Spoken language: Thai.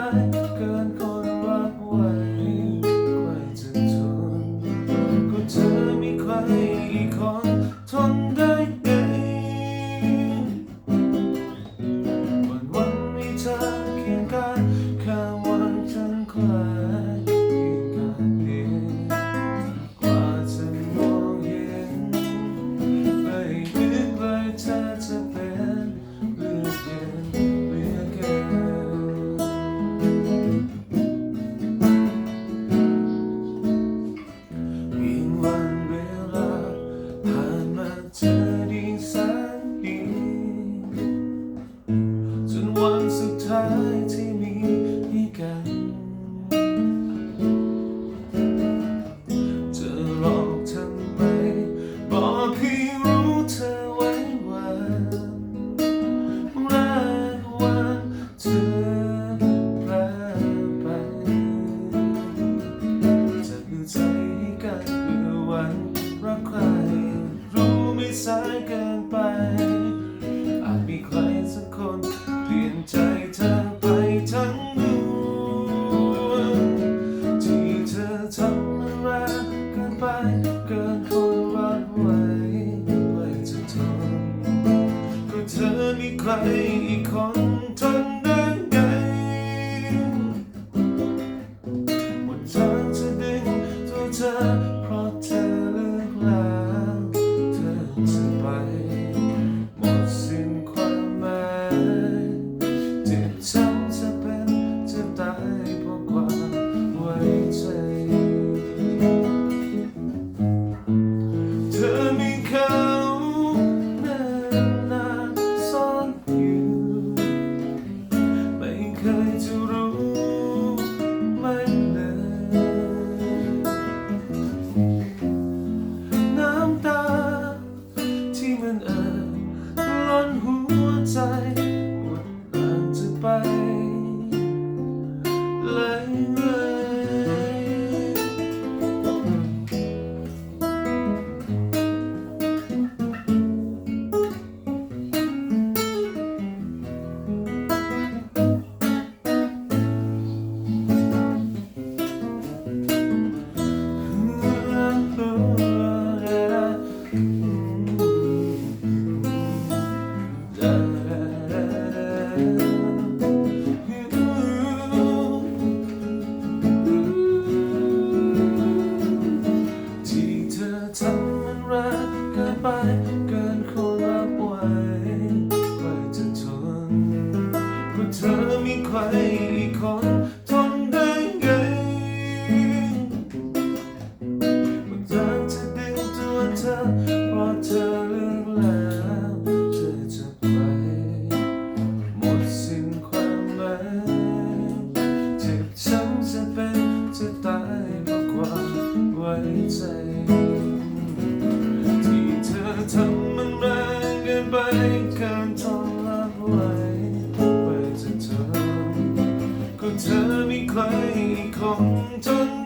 try. to สายเกินไป อาจมีใครสักคนเปลี่ยนใจเธอไปทั้งดวงที่เธอทำมันมาเกินไป เกินคนรักไว้ไว้จะทนก็เธอมีใครอีกคนทนได้ไงหมดทางจะดึงตัวเธอเพราะเธอ เธอทำมันแรงเกินไปเกินคนรับไหวใครจะทนเพราะเธอมีใครอีกคนทนได้ไงบางทางจะดึงตัวเธอเพราะเธอเลือกแล้วเธอจะไปหมดสิ้นความหมายเจ็บช้ำจะเป็นจะตายมากกว่าไว้ใจ 정전